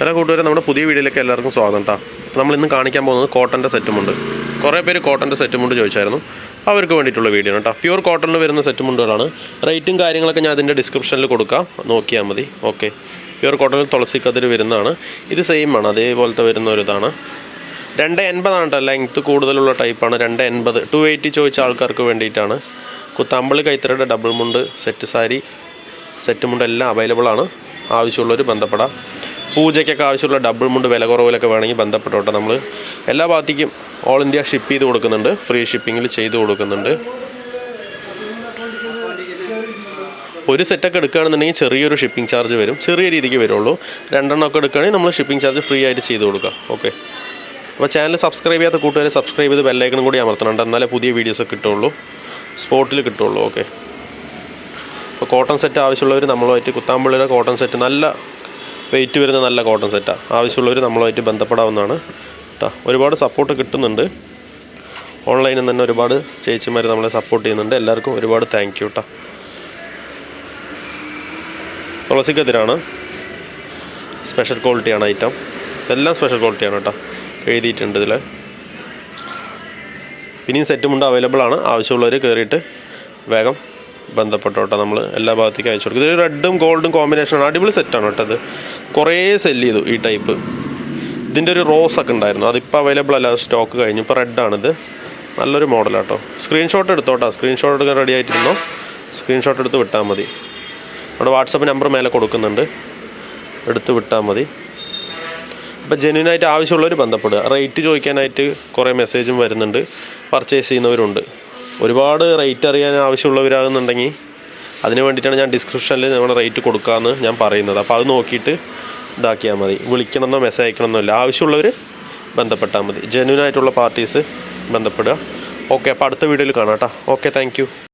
എല്ലാ കൂട്ടുകാരെ നമ്മുടെ പുതിയ വീഡിയോയിലേക്ക് എല്ലാവർക്കും സ്വാഗതം കേട്ടോ നമ്മൾ ഇന്ന് കാണിക്കാൻ പോകുന്നത് കോട്ടന്റെ സെറ്റുമുണ്ട്. കുറേ പേര് കോട്ടന്റെ സെറ്റുമുണ്ട് ചോദിച്ചായിരുന്നു. അവർക്ക് വേണ്ടിയിട്ടുള്ള വീഡിയോ കേട്ടോ പ്യൂർ കോട്ടണിൽ വരുന്ന സെറ്റുമുണ്ടുകളാണ്. റേറ്റും കാര്യങ്ങളൊക്കെ ഞാൻ അതിന്റെ ഡിസ്ക്രിപ്ഷനിൽ കൊടുക്കാം. നോക്കിയാൽ മതി. ഓക്കെ പ്യൂർ കോട്ടണിൽ തുളസി കതിർ വരുന്നതാണ്. ഇത് സെയിം ആണ്. അതേപോലത്തെ വരുന്ന ഒരു ഇതാണ്. രണ്ട് എൺപതാണ് കേട്ടോ ലെങ്ത്ത് കൂടുതലുള്ള ടൈപ്പാണ് രണ്ട് എൺപത്. ടു എയ്റ്റി ചോദിച്ച ആൾക്കാർക്ക് വേണ്ടിയിട്ടാണ്. കുത്താമ്പള്ളി കൈത്തറയുടെ ഡബിൾ മുണ്ട് സെറ്റ് സാരി സെറ്റ് മുണ്ട് എല്ലാം അവൈലബിൾ ആണ്. ആവശ്യമുള്ളവർ ബന്ധപ്പെടാം. പൂജയ്ക്കൊക്കെ ആവശ്യമുള്ള ഡബിൾ മുണ്ട് വില കുറവിലൊക്കെ വേണമെങ്കിൽ ബന്ധപ്പെട്ടോട്ടെ നമ്മൾ എല്ലാ ഭാഗത്തേക്കും ഓൾ ഇന്ത്യ ഷിപ്പ് ചെയ്ത് കൊടുക്കുന്നുണ്ട്. ഫ്രീ ഷിപ്പിങ്ങിൽ ചെയ്ത് കൊടുക്കുന്നുണ്ട്. ഒരു സെറ്റൊക്കെ എടുക്കുകയാണെന്നുണ്ടെങ്കിൽ ചെറിയൊരു ഷിപ്പിംഗ് ചാർജ് വരും. ചെറിയ രീതിക്ക് വരുള്ളൂ. രണ്ടെണ്ണം ഒക്കെ എടുക്കുകയാണെങ്കിൽ നമ്മൾ ഷിപ്പിംഗ് ചാർജ് ഫ്രീ ആയിട്ട് ചെയ്ത് കൊടുക്കുക ഓക്കെ അപ്പോൾ ചാനൽ സബ്സ്ക്രൈബ് ചെയ്യാത്ത കൂട്ടുകാരെ സബ്സ്ക്രൈബ് ചെയ്ത് ബെല്ലൈക്കണും കൂടി അമർത്തണം എന്നാലേ പുതിയ വീഡിയോസ് കിട്ടുള്ളൂ സ്പോട്ടിൽ കിട്ടുള്ളൂ ഓക്കെ അപ്പോൾ കോട്ടൺ സെറ്റ് ആവശ്യമുള്ളവർ നമ്മളുമായിട്ട് കുത്താമ്പള്ളിയുടെ കോട്ടൺ സെറ്റ് നല്ല വെയിറ്റ് വരുന്ന നല്ല കോട്ടൺ സെറ്റാണ് ആവശ്യമുള്ളവർ നമ്മളുമായിട്ട് ബന്ധപ്പെടാവുന്നതാണ്. കേട്ടോ ഒരുപാട് സപ്പോർട്ട് കിട്ടുന്നുണ്ട്. ഓൺലൈനിൽ തന്നെ ഒരുപാട് ചേച്ചിമാർ നമ്മളെ സപ്പോർട്ട് ചെയ്യുന്നുണ്ട്. എല്ലാവർക്കും ഒരുപാട് താങ്ക് യു കേട്ടോ തുളസിക്കെതിരാണ്. സ്പെഷ്യൽ ക്വാളിറ്റിയാണ് ഐറ്റം ഇതെല്ലാം സ്പെഷ്യൽ ക്വാളിറ്റിയാണ് കേട്ടോ എഴുതിയിട്ടുണ്ട് ഇതിൽ ഇനിയും സെറ്റുമുണ്ട് അവൈലബിൾ ആണ്. ആവശ്യമുള്ളവർ കയറിയിട്ട് വേഗം ബന്ധപ്പെട്ടോട്ടെ നമ്മൾ എല്ലാ ഭാഗത്തേക്കും അയച്ചു കൊടുക്കും. ഇത് റെഡും ഗോൾഡും കോമ്പിനേഷനാണ് അടിപൊളി സെറ്റാണ് കേട്ടോ ഇത്. കുറേ സെല്ല് ചെയ്തു ഈ ടൈപ്പ് ഇതിന്റെ ഒരു റോസ് ഒക്കെ ഉണ്ടായിരുന്നു. അതിപ്പോൾ അവൈലബിൾ അല്ല. സ്റ്റോക്ക് കഴിഞ്ഞു. ഇപ്പോൾ റെഡാണിത് നല്ലൊരു മോഡലാട്ടോ സ്ക്രീൻഷോട്ട് എടുത്തോട്ടോ. സ്ക്രീൻഷോട്ട് എടുക്കാൻ റെഡി ആയിട്ടിരുന്നോ? സ്ക്രീൻഷോട്ട് എടുത്ത് വിട്ടാൽ മതി. നമ്മുടെ വാട്സപ്പ് നമ്പർ മേലെ കൊടുക്കുന്നുണ്ട്. എടുത്ത് വിട്ടാൽ മതി. അപ്പോൾ ജെന്യൂനായിട്ട് ആവശ്യമുള്ളവർ ബന്ധപ്പെടുക. റേറ്റ് ചോദിക്കാനായിട്ട് കുറേ മെസ്സേജും വരുന്നുണ്ട്. പർച്ചേസ് ചെയ്യുന്നവരുണ്ട്. ഒരുപാട് റേറ്റ് അറിയാൻ ആവശ്യമുള്ളവരാകുന്നുണ്ടെങ്കിൽ അതിന് വേണ്ടിയിട്ടാണ് ഞാൻ ഡിസ്ക്രിപ്ഷനിൽ നിങ്ങളുടെ റേറ്റ് കൊടുക്കാമെന്ന് ഞാൻ പറയുന്നത്. അപ്പോൾ അത് നോക്കിയിട്ട് ഇതാക്കിയാൽ മതി. വിളിക്കണമെന്നോ മെസ്സേജ് അയക്കണമെന്നോ ഇല്ല. ആവശ്യമുള്ളവർ ബന്ധപ്പെട്ടാൽ മതി. ആയിട്ടുള്ള പാർട്ടീസ് ബന്ധപ്പെടുക. ഓക്കെ അപ്പോൾ അടുത്ത വീഡിയോയിൽ കാണാം കേട്ടോ ഓക്കെ താങ്ക്